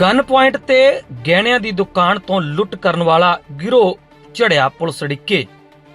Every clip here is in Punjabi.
ਗਨ ਪੁਆਇੰਟ ਤੇ ਗਹਿਣਿਆਂ ਦੀ ਦੁਕਾਨ ਤੋਂ ਲੁੱਟ ਕਰਨ ਵਾਲਾ ਗਿਰੋਹ ਚੜਿਆ ਪੁਲਿਸ ਅੜਿੱਕੇ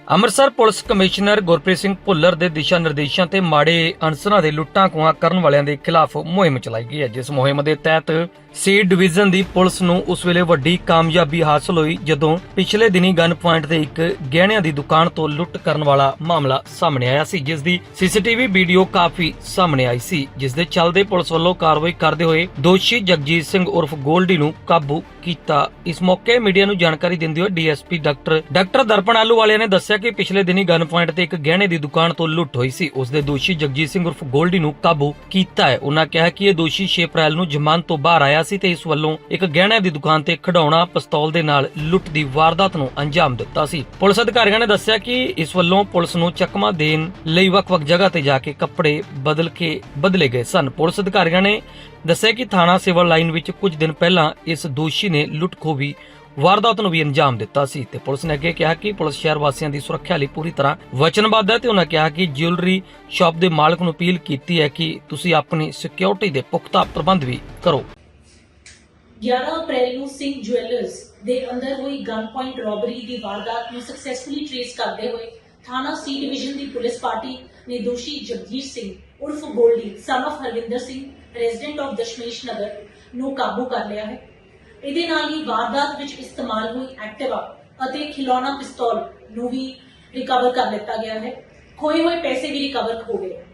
ਅੰਮ੍ਰਿਤਸਰ ਪੁਲਿਸ ਕਮਿਸ਼ਨਰ ਗੁਰਪ੍ਰੀਤ ਸਿੰਘ ਭੁੱਲਰ ਦੇ ਦਿਸ਼ਾ ਨਿਰਦੇਸ਼ਾਂ ਤੇ ਮਾੜੇ ਅਨਸਰਾਂ ਦੇ ਲੁੱਟਾਂ ਖੋਹਾਂ ਕਰਨ ਵਾਲਿਆਂ ਦੇ ਖਿਲਾਫ ਮੁਹਿੰਮ ਚਲਾਈ ਗਈ ਹੈ, ਜਿਸ ਮੁਹਿੰਮ ਦੇ ਤਹਿਤ ਸੀ ਡਿਵੀਜ਼ਨ ਦੀ ਪੁਲਿਸ ਨੂੰ ਉਸ ਵੇਲੇ ਵੱਡੀ ਕਾਮਯਾਬੀ ਹਾਸਲ ਹੋਈ, ਜਦੋਂ ਪਿਛਲੇ ਦਿਨੀ ਗਨ ਪੁਆਇੰਟ ਤੇ ਇੱਕ ਗਹਿਣਿਆਂ ਦੀ ਦੁਕਾਨ ਤੋਂ ਲੁੱਟ ਕਰਨ ਵਾਲਾ ਮਾਮਲਾ ਸਾਹਮਣੇ ਆਇਆ ਸੀ, ਜਿਸ ਦੀ ਸੀਸੀਟੀਵੀ ਵੀਡੀਓ ਕਾਫੀ ਸਾਹਮਣੇ ਆਈ ਸੀ, ਜਿਸ ਦੇ ਚੱਲਦੇ ਪੁਲਿਸ ਵੱਲੋਂ ਕਾਰਵਾਈ ਕਰਦੇ ਹੋਏ ਦੋਸ਼ੀ ਜਗਜੀਤ ਸਿੰਘ ਉਰਫ ਗੋਲਡੀ ਨੂੰ ਕਾਬੂ ਕੀਤਾ। ਇਸ ਮੌਕੇ ਮੀਡੀਆ ਨੂੰ ਜਾਣਕਾਰੀ ਦਿੰਦੇ ਹੋਏ ਡੀਐਸਪੀ ਡਾਕਟਰ ਡਾਕਟਰ ਦਰਪਣ ਆਲੂ ਵਾਲਿਆਂ ਨੇ ਦੱਸਿਆ ਕਿ ਪਿਛਲੇ ਦਿਨੀ ਗਨ ਪੁਆਇੰਟ ਤੇ ਇੱਕ ਗਹਿਣੇ ਦੀ ਦੁਕਾਨ ਤੋਂ ਲੁੱਟ ਹੋਈ ਸੀ। ਉਸ ਦੇ ਦੋਸ਼ੀ ਜਗਜੀਤ ਸਿੰਘ ਉਰਫ ਗੋਲਡੀ ਨੂੰ ਕਾਬੂ ਕੀਤਾ ਹੈ। ਉਹਨਾਂ ਕਿਹਾ ਕਿ ਇਹ ਦੋਸ਼ੀ 6 ਅਪ੍ਰੈਲ ਨੂੰ ਜ਼ਮਾਨਤ ਤੋਂ ਬਾਹਰ ਆਇਆ ਸੀ ਤੇ ਇਸ ਵੱਲੋਂ ਇੱਕ ਗਹਿਣਿਆਂ ਦੀ ਦੁਕਾਨ ਤੇ ਖਡਾਉਣਾ ਪਿਸਤੌਲ ਦੇ ਨਾਲ ਲੁੱਟ ਦੀ ਵਾਰਦਾਤ ਨੂੰ ਅੰਜਾਮ ਦਿੱਤਾ ਸੀ। ਪੁਲਿਸ ਅਧਿਕਾਰੀਆਂ ਨੇ ਦੱਸਿਆ ਕਿ ਇਸ ਵੱਲੋਂ ਪੁਲਿਸ ਨੂੰ ਚੱਕਮਾ ਦੇਣ ਲਈ ਵੱਖ-ਵੱਖ ਜਗ੍ਹਾ ਤੇ ਜਾ ਕੇ ਕੱਪੜੇ ਬਦਲ ਕੇ ਬਦਲੇ ਗਏ ਸਨ। ਪੁਲਿਸ ਅਧਿਕਾਰੀਆਂ ਨੇ ਦੱਸਿਆ ਕਿ ਥਾਣਾ ਸਿਵਲ ਲਾਈਨ ਵਿੱਚ ਕੁਝ ਦਿਨ ਪਹਿਲਾਂ ਇਸ ਦੋਸ਼ੀ ਨੇ ਲੁੱਟ ਖੋਹ ਵੀ ਵਾਰਦਾਤ ਨੂੰ ਵੀ ਅੰਜਾਮ ਦਿੱਤਾ ਸੀ ਤੇ ਪੁਲਿਸ ਨੇ ਅੱਗੇ ਕਿਹਾ ਕਿ ਪੁਲਿਸ ਸ਼ਹਿਰ ਵਾਸੀਆਂ ਦੀ ਸੁਰੱਖਿਆ ਲਈ ਪੂਰੀ ਤਰ੍ਹਾਂ ਵਚਨਬੱਧ ਹੈ ਤੇ ਉਹਨਾਂ ਕਿਹਾ ਕਿ ਜਿਊਲਰੀ ਸ਼ਾਪ ਦੇ ਮਾਲਕ ਨੂੰ ਅਪੀਲ ਕੀਤੀ ਹੈ ਕਿ ਤੁਸੀਂ ਆਪਣੀ ਸਿਕਿਉਰਿਟੀ ਦੇ ਪੁਖਤਾ ਪ੍ਰਬੰਧ ਵੀ ਕਰੋ। 11 ਅਪ੍ਰੈਲ ਨੂੰ ਸਿੰਘ ਜੁਐਲਰਸ ਦੇ ਅੰਦਰ ਹੋਈ ਗਨ ਪੁਆਇੰਟ ਰੋਬਰੀ ਦੀ ਵਾਰਦਾਤ ਨੂੰ ਸਕਸੈਸਫੁਲੀ ਟ੍ਰੇਸ ਕਰਦੇ ਹੋਏ ਥਾਣਾ ਸੀ ਡਿਵੀਜ਼ਨ ਦੀ ਪੁਲਿਸ ਪਾਰਟੀ ਨੇ ਦੋਸ਼ੀ ਜਗਜੀਤ ਸਿੰਘ ਉਰਫ Goldy, son of Harvinder Singh resident of Dashmesh Nagar ਨੂੰ ਕਾਬੂ ਕਰ ਲਿਆ ਹੈ। ਇਹਦੇ ਨਾਲ ਹੀ ਵਾਰਦਾਤ ਵਿੱਚ ਇਸਤੇਮਾਲ ਹੋਈ ਐਕਟਿਵਾ ਅਤੇ ਖਿਲੌਣਾ ਪਿਸਤੌਲ ਨੂੰ ਵੀ ਰਿਕਵਰ ਕਰ ਲਿੱਤਾ ਗਿਆ ਹੈ। ਖੋਏ ਹੋਏ ਪੈਸੇ ਵੀ ਰਿਕਵਰ ਹੋ ਗਏ।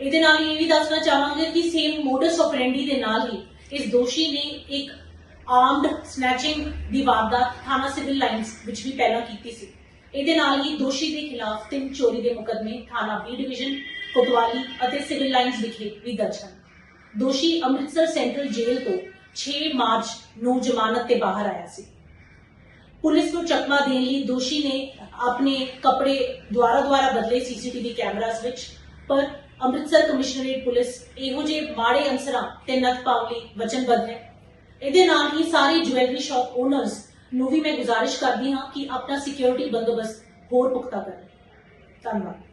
ਇਹਦੇ ਨਾਲ ਇਹ ਵੀ ਦੱਸਣਾ ਚਾਹਾਂਗੇ ਕਿ ਸੇਮ ਮੋਡਸ ਆਪਰੈਂਡੀ ਦੇ ਨਾਲ ਹੀ ਇਸ ਦੋਸ਼ੀ ਨੇ ਇੱਕ ਆਰਮਡ ਸਨੈਚਿੰਗ ਦੀ ਵਾਰਦਾਤ ਥਾਣਾ ਸਿਵਲ ਲਾਈਨਸ ਵਿੱਚ ਵੀ ਪਹਿਲਾਂ ਕੀਤੀ ਸੀ। ਇਹਦੇ ਨਾਲ ਹੀ ਦੋਸ਼ੀ ਦੇ ਖਿਲਾਫ ਤਿੰਨ ਚੋਰੀ ਦੇ ਮੁਕੱਦਮੇ ਥਾਣਾ ਬੀ ਡਿਵੀਜ਼ਨ, ਕੋਤਵਾਲੀ ਅਤੇ ਸਿਵਲ ਲਾਈਨਸ ਵਿਖੇ ਵੀ ਦਰਜ ਹਨ। ਦੋਸ਼ੀ ਅੰਮ੍ਰਿਤਸਰ ਸੈਂਟਰਲ ਜੇਲ੍ਹ ਤੋਂ 6 ਮਾਰਚ ਨੂੰ ਜ਼ਮਾਨਤ ਤੇ ਬਾਹਰ ਆਇਆ ਸੀ। ਪੁਲਿਸ ਨੂੰ ਚਕਮਾ ਦੇਣ ਲਈ ਦੋਸ਼ੀ ਨੇ ਆਪਣੇ ਕੱਪੜੇ ਦੁਆਰਾ ਦੁਆਰਾ ਬਦਲੇ ਸੀਸੀਟੀਵੀ ਕੈਮਰਾਸ ਵਿੱਚ, ਪਰ ਅੰਮ੍ਰਿਤਸਰ ਕਮਿਸ਼ਨਰੇਟ ਪੁਲਿਸ ਇਹੋ ਜਿਹੇ ਮਾੜੇ ਅਨਸਰਾਂ ਤੇ ਨੱਥ ਪਾਉਣ ਲਈ ਵਚਨਬੱਧ ਹੈ। ਇਹਦੇ ਨਾਲ ਹੀ ਸਾਰੇ ਜੁਐਲਰੀ ਸ਼ਾਪ ਓਨਰਸ ਨੂੰ ਵੀ ਮੈਂ ਗੁਜ਼ਾਰਿਸ਼ ਕਰਦੀ ਹਾਂ ਕਿ ਆਪਣਾ ਸਿਕਿਉਰਿਟੀ ਬੰਦੋਬਸਤ ਹੋਰ ਪੁਖਤਾ ਕਰਨ ਧੰਨਵਾਦ।